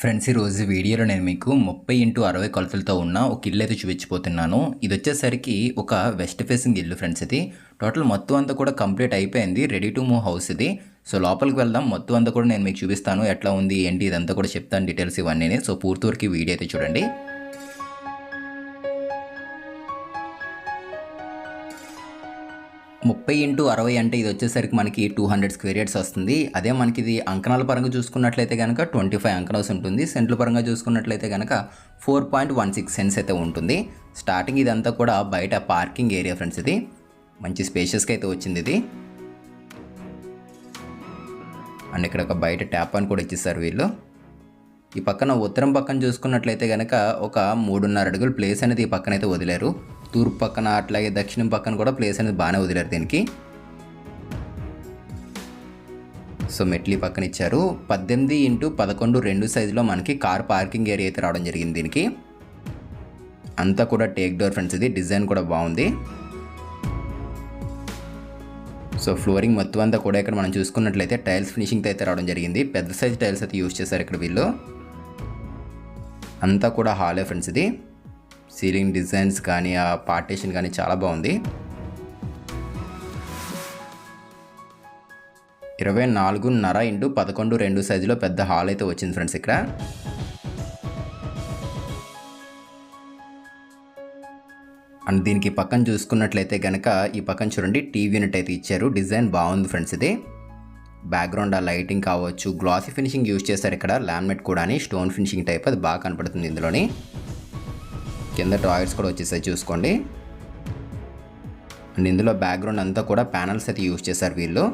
Friends ఈరోజు వీడియోలో నేను మీకు ముప్పై ఇంటూ అరవై కొలతలతో ఉన్న ఒక ఇల్లు అయితే చూపించిపోతున్నాను ఇది వచ్చేసరికి ఒక వెస్ట్ ఫేసింగ్ ఇల్లు ఫ్రెండ్స్ ఇది. టోటల్ మొత్తం అంతా కూడా కంప్లీట్ అయిపోయింది. రెడీ టు మూవ్ హౌస్ ఇది. సో లోపలికి వెళ్దాం. మొత్తం అంతా కూడా నేను మీకు చూపిస్తాను. ఎట్లా ఉంది ఏంటి ఇదంతా కూడా చెప్తాను. డీటెయిల్స్ ఇవన్నీ సో పూర్తి వరకు వీడియో అయితే చూడండి. ముప్పై ఇంటూ అరవై అంటే ఇది వచ్చేసరికి మనకి టూ హండ్రెడ్ స్క్వేర్ యార్డ్స్ వస్తుంది. అదే మనకి ఇది అంకణాల పరంగా చూసుకున్నట్లయితే కనుక ట్వంటీ ఫైవ్ అంకణాస్ ఉంటుంది. సెంట్ల పరంగా చూసుకున్నట్లయితే కనుక four point one six cents అయితే ఉంటుంది. స్టార్టింగ్ ఇదంతా కూడా బయట పార్కింగ్ ఏరియా ఫ్రెండ్స్ ఇది. మంచి స్పేషియస్గా అయితే వచ్చింది ఇది. అండ్ ఇక్కడ ఒక బయట ట్యాప్ అని కూడా ఇచ్చేసారు వీళ్ళు. ఈ పక్కన ఉత్తరం పక్కన చూసుకున్నట్లయితే కనుక ఒక మూడున్నర అడుగులు ప్లేస్ అనేది ఈ పక్కన అయితే వదిలేరు. తూర్పు పక్కన అట్లాగే దక్షిణం పక్కన కూడా ప్లేస్ అనేది బాగానే వదిలేరు దీనికి. సో మెట్లీ పక్కన ఇచ్చారు. పద్దెనిమిది ఇంటూ పదకొండు రెండు సైజులో మనకి కార్ పార్కింగ్ ఏరియా అయితే రావడం జరిగింది దీనికి. అంతా కూడా టేక్ డోర్ ఫ్రెండ్స్ ఇది. డిజైన్ కూడా బాగుంది. సో ఫ్లోరింగ్ మొత్తం అంతా కూడా ఇక్కడ మనం చూసుకున్నట్లయితే టైల్స్ ఫినిషింగ్తో అయితే రావడం జరిగింది. పెద్ద సైజ్ టైల్స్ అయితే యూజ్ చేశారు ఇక్కడ వీళ్ళు. అంతా కూడా హాలే ఫ్రెండ్స్ ఇది. సీలింగ్ డిజైన్స్ కానీ ఆ పార్టీషన్ కానీ చాలా బాగుంది. ఇరవై నాలుగున్నర ఇంటూ పదకొండు రెండు సైజులో పెద్ద హాల్ అయితే వచ్చింది ఫ్రెండ్స్ ఇక్కడ. అండ్ దీనికి పక్కన చూసుకున్నట్లయితే కనుక ఈ పక్కన చూడండి టీవీ యూనిట్ అయితే ఇచ్చారు. డిజైన్ బాగుంది ఫ్రెండ్స్ ఇది. బ్యాక్గ్రౌండ్ ఆ లైటింగ్ కావచ్చు గ్లాసీ ఫినిషింగ్ యూజ్ చేస్తారు ఇక్కడ. లామినేట్ కూడా స్టోన్ ఫినిషింగ్ టైప్ అది బాగా కనపడుతుంది ఇందులోని. కింద డ్రాయర్స్ కూడా వచ్చేసాయి చూసుకోండి. అండ్ ఇందులో బ్యాక్గ్రౌండ్ అంతా కూడా ప్యానల్స్ అయితే యూజ్ చేశారు వీళ్ళు.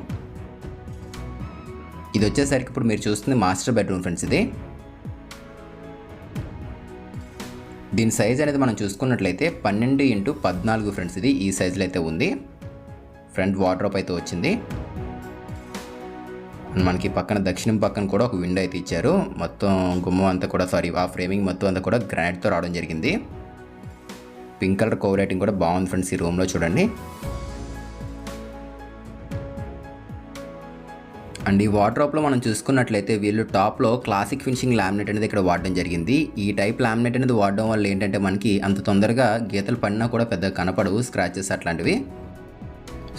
ఇది వచ్చేసరికి ఇప్పుడు మీరు చూస్తుంది మాస్టర్ బెడ్రూమ్ ఫ్రెండ్స్ ఇది. దీని సైజ్ అనేది మనం చూసుకున్నట్లయితే పన్నెండు ఇంటూ పద్నాలుగు ఫ్రెండ్స్ ఇది. ఈ సైజులో అయితే ఉంది. ఫ్రంట్ వార్డ్రోప్ అయితే వచ్చింది. మనకి పక్కన దక్షిణం పక్కన కూడా ఒక విండో అయితే ఇచ్చారు. మొత్తం గుమ్మం అంతా కూడా సారీ ఆ ఫ్రేమింగ్ మొత్తం అంతా కూడా గ్రానైట్తో రావడం జరిగింది. పింక్ కలర్ కవర్ రైటింగ్ కూడా బాగుంది ఫ్రెండ్స్ ఈ రూమ్లో చూడండి. అండ్ ఈ వార్డ్రోప్లో మనం చూసుకున్నట్లయితే వీళ్ళు టాప్లో క్లాసిక్ ఫినిషింగ్ లామినేట్ అనేది ఇక్కడ వాడడం జరిగింది. ఈ టైప్ లామినేట్ అనేది వాడడం వల్ల ఏంటంటే మనకి అంత తొందరగా గీతలు పడినా కూడా పెద్దగా కనపడవు స్క్రాచెస్ అట్లాంటివి.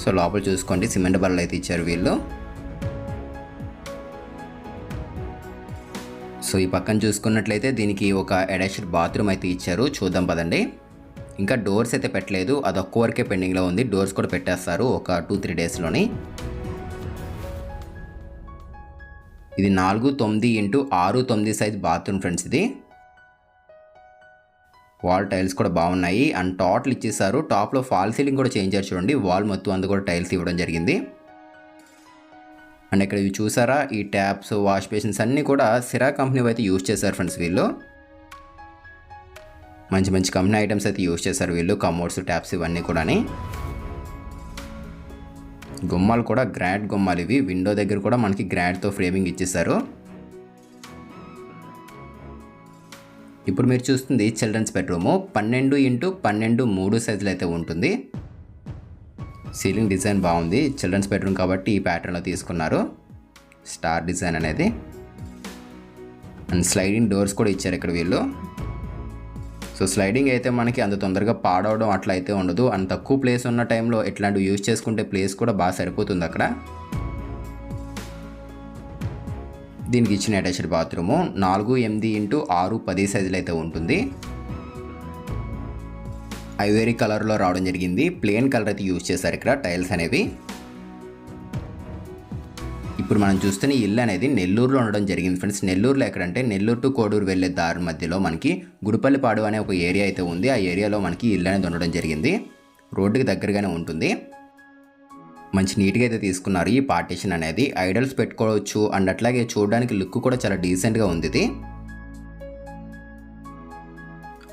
సో లోపల చూసుకోండి సిమెంట్ బల్లలు అయితే ఇచ్చారు వీళ్ళు. సో ఈ పక్కన చూసుకున్నట్లయితే దీనికి ఒక అటాచ్డ్ బాత్రూమ్ అయితే ఇచ్చారు. చూద్దాం పదండి. ఇంకా డోర్స్ అయితే పెట్టలేదు. అది ఒక్క వరకే పెండింగ్లో ఉంది. డోర్స్ కూడా పెట్టేస్తారు ఒక టూ త్రీ డేస్లోని. ఇది నాలుగు తొమ్మిది ఇంటూ ఆరు తొమ్మిది సైజ్ బాత్రూమ్ ఫ్రెండ్స్ ఇది. వాల్ టైల్స్ కూడా బాగున్నాయి. అండ్ టోటల్ ఇచ్చేసారు. టాప్లో ఫాల్ సీలింగ్ కూడా చేంజ్ చేసి చూడండి. వాల్ మొత్తం అందు కూడా టైల్స్ ఇవ్వడం జరిగింది. అండ్ ఇక్కడ ఇవి చూసారా? ఈ ట్యాప్స్ వాష్ బేసిన్స్ అన్నీ కూడా సిరా కంపెనీ అయితే యూజ్ చేశారు ఫ్రెండ్స్ వీళ్ళు. మంచి మంచి కంపెనీ ఐటమ్స్ అయితే యూజ్ చేశారు వీళ్ళు. కమోడ్స్ ట్యాప్స్ ఇవన్నీ కూడాని. గుమ్మాలు కూడా గ్రాడ్ గుమ్మాలు ఇవి. విండో దగ్గర కూడా మనకి గ్రాడ్తో ఫ్రేమింగ్ ఇచ్చేసారు ఇప్పుడు మీరు చూస్తుంది చిల్డ్రన్స్ బెడ్రూము. పన్నెండు ఇంటూ పన్నెండు మూడు సైజులు అయితే ఉంటుంది. సీలింగ్ డిజైన్ బాగుంది. చిల్డ్రన్స్ బెడ్రూమ్ కాబట్టి ఈ ప్యాటర్న్లో తీసుకున్నారు. స్టార్ డిజైన్ అనేది. అండ్ స్లైడింగ్ డోర్స్ కూడా ఇచ్చారు ఇక్కడ వీళ్ళు. సో స్లైడింగ్ అయితే మనకి అంత తొందరగా పాడవడం అట్లా అయితే ఉండదు. అంత తక్కువ ప్లేస్ ఉన్న టైంలో ఇట్లాంటివి యూజ్ చేసుకుంటే ప్లేస్ కూడా బాగా సరిపోతుంది అక్కడ. దీనికి ఇచ్చిన అటాచ్డ్ బాత్రూము నాలుగు ఎనిమిది ఇంటూ ఆరు పది సైజులు అయితే ఉంటుంది. ఐవేరీ కలర్లో రావడం జరిగింది. ప్లెయిన్ కలర్ అయితే యూజ్ చేశారు ఇక్కడ టైల్స్ అనేవి. ఇప్పుడు మనం చూస్తున్న ఇల్లు అనేది నెల్లూరులో ఉండడం జరిగింది ఫ్రెండ్స్. నెల్లూరులో ఎక్కడంటే నెల్లూరు టు కోడూరు వెళ్ళే దారి మధ్యలో మనకి గుడిపల్లిపాడు అనే ఒక ఏరియా అయితే ఉంది. ఆ ఏరియాలో మనకి ఇల్లు అనేది ఉండడం జరిగింది. రోడ్డుకి దగ్గరగానే ఉంటుంది. మంచి నీట్గా అయితే తీసుకున్నారు ఈ పార్టీషన్ అనేది. ఐడల్స్ పెట్టుకోవచ్చు అండ్ అట్లాగే చూడడానికి లుక్ కూడా చాలా డీసెంట్గా ఉంది ఇది.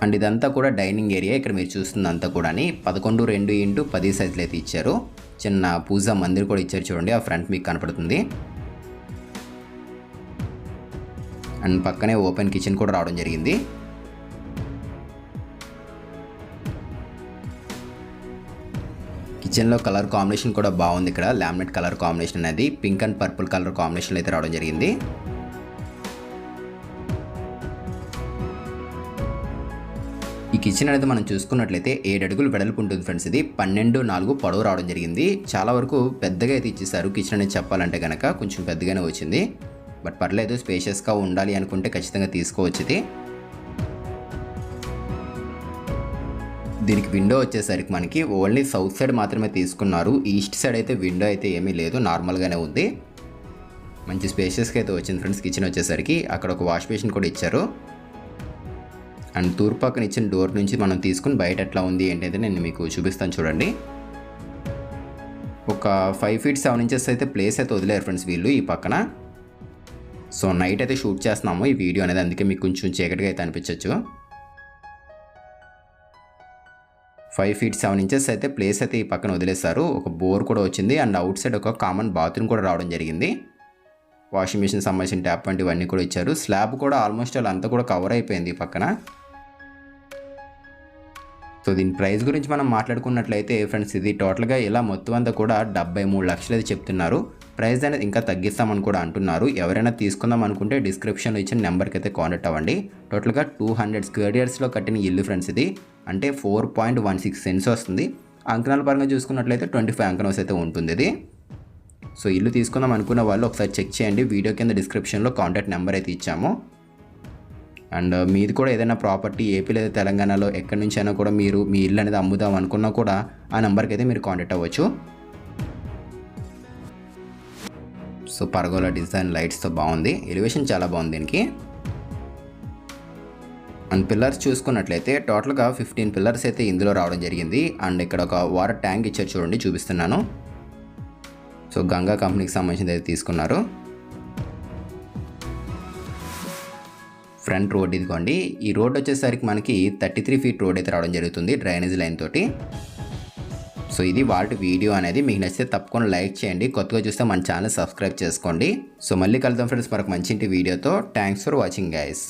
అండ్ ఇదంతా కూడా డైనింగ్ ఏరియా. ఇక్కడ మీరు చూస్తుంది అంతా కూడా పదకొండు రెండు ఇంటూ పది సైజులు అయితే ఇచ్చారు. చిన్న పూజ మందిర్ కూడా ఇచ్చారు చూడండి ఆ ఫ్రంట్ మీకు కనపడుతుంది. అండ్ పక్కనే ఓపెన్ కిచెన్ కూడా రావడం జరిగింది. కిచెన్లో కలర్ కాంబినేషన్ కూడా బాగుంది ఇక్కడ లామినేట్ కలర్ కాంబినేషన్ అనేది pink and purple colour combination అయితే రావడం జరిగింది. కిచెన్ అనేది మనం చూసుకున్నట్లయితే ఏడు అడుగులు వెడల్పు ఉంటుంది ఫ్రెండ్స్ ఇది పన్నెండు నాలుగు పొడవు రావడం జరిగింది. చాలా వరకు పెద్దగా అయితే ఇచ్చేసారు కిచెన్ అనేది చెప్పాలంటే కనుక కొంచెం పెద్దగానే వచ్చింది. బట్ పర్లేదు స్పేషియస్గా ఉండాలి అనుకుంటే ఖచ్చితంగా తీసుకోవచ్చు ఇది. దీనికి విండో వచ్చేసరికి మనకి ఓన్లీ సౌత్ సైడ్ మాత్రమే తీసుకున్నారు. ఈస్ట్ సైడ్ అయితే విండో అయితే ఏమీ లేదు. నార్మల్గానే ఉంది. మంచి స్పేషియస్గా అయితే వచ్చింది ఫ్రెండ్స్ కిచెన్ వచ్చేసరికి అక్కడ ఒక వాష్ బేసిన్ కూడా ఇచ్చారు. అండ్ తూర్పు పక్కన ఇచ్చిన డోర్ నుంచి మనం తీసుకుని బయట ఎట్లా ఉంది ఏంటైతే నేను మీకు చూపిస్తాను చూడండి. ఒక ఫైవ్ ఫీట్ సెవెన్ ఇంచెస్ అయితే ప్లేస్ అయితే వదిలేరు ఫ్రెండ్స్ వీళ్ళు ఈ పక్కన. సో నైట్ అయితే షూట్ చేస్తున్నాము ఈ వీడియో అనేది అందుకే మీకు కొంచెం చీకటిగా అయితే అనిపించవచ్చు ఫైవ్ ఫీట్ సెవెన్ ఇంచెస్ అయితే ప్లేస్ అయితే ఈ పక్కన వదిలేస్తారు ఒక బోర్ కూడా వచ్చింది అండ్ అవుట్ సైడ్ ఒక కామన్ బాత్రూమ్ కూడా రావడం జరిగింది. వాషింగ్ మిషన్ సంబంధించిన ట్యాప్ వంటివన్నీ కూడా ఇచ్చారు. స్లాబ్ కూడా ఆల్మోస్ట్ అలా అంతా కూడా కవర్ అయిపోయింది ఈ పక్కన. సో దీని ప్రైస్ గురించి మనం మాట్లాడుకున్నట్లయితే ఫ్రెండ్స్ ఇది టోటల్గా ఇలా మొత్తం అంతా కూడా డెబ్బై మూడు లక్షలు అయితే చెప్తున్నారు. ప్రైస్ అనేది ఇంకా తగ్గిస్తామని కూడా అంటున్నారు. ఎవరైనా తీసుకుందాం అనుకుంటే డిస్క్రిప్షన్లో ఇచ్చిన నెంబర్కి అయితే కాంటాక్ట్ అవ్వండి. టోటల్గా టూ హండ్రెడ్ స్క్వేర్ ఇయర్స్లో కట్టిన ఇల్లు ఫ్రెండ్స్ ఇది. అంటే four point one six cents వస్తుంది. అంకనాల పరంగా చూసుకున్నట్లయితే ట్వంటీ ఫైవ్ అంకనోస్ అయితే ఉంటుంది ఇది. సో ఇల్లు తీసుకుందాం అనుకున్న వాళ్ళు ఒకసారి చెక్ చేయండి. వీడియో కింద డిస్క్రిప్షన్లో కాంటాక్ట్ నెంబర్ అయితే ఇచ్చాము. అండ్ uh, మీది కూడా ఏదైనా ప్రాపర్టీ ఏపీ లేదా తెలంగాణలో ఎక్కడి నుంచి అయినా కూడా మీరు మీ ఇల్లు అనేది అమ్ముదాం అనుకున్నా కూడా ఆ నెంబర్కి అయితే మీరు కాంటాక్ట్ అవ్వచ్చు. సో పరగోల డిజైన్ లైట్స్తో బాగుంది. ఎలివేషన్ చాలా బాగుంది దీనికి. అండ్ పిల్లర్స్ చూసుకున్నట్లయితే టోటల్గా ఫిఫ్టీన్ పిల్లర్స్ అయితే ఇందులో రావడం జరిగింది. అండ్ ఇక్కడ ఒక వాటర్ ట్యాంక్ ఇచ్చారు చూడండి చూపిస్తున్నాను. సో గంగా కంపెనీకి సంబంధించింది అయితే తీసుకున్నారు. ఫ్రంట్ రోడ్ ఇదిగోండి. ఈ రోడ్ వచ్చేసరికి మనకి థర్టీ త్రీ ఫీట్ రోడ్ అయితే రావడం జరుగుతుంది డ్రైనేజ్ లైన్ తోటి. సో ఇది వాటి వీడియో అనేది. మీకు నచ్చితే తప్పకుండా లైక్ చేయండి. కొత్తగా చూస్తే మన ఛానల్ సబ్స్క్రైబ్ చేసుకోండి. సో మళ్ళీ కలుద్దాం ఫ్రెండ్స్ మరొక మంచి వీడియోతో. Thanks for watching guys.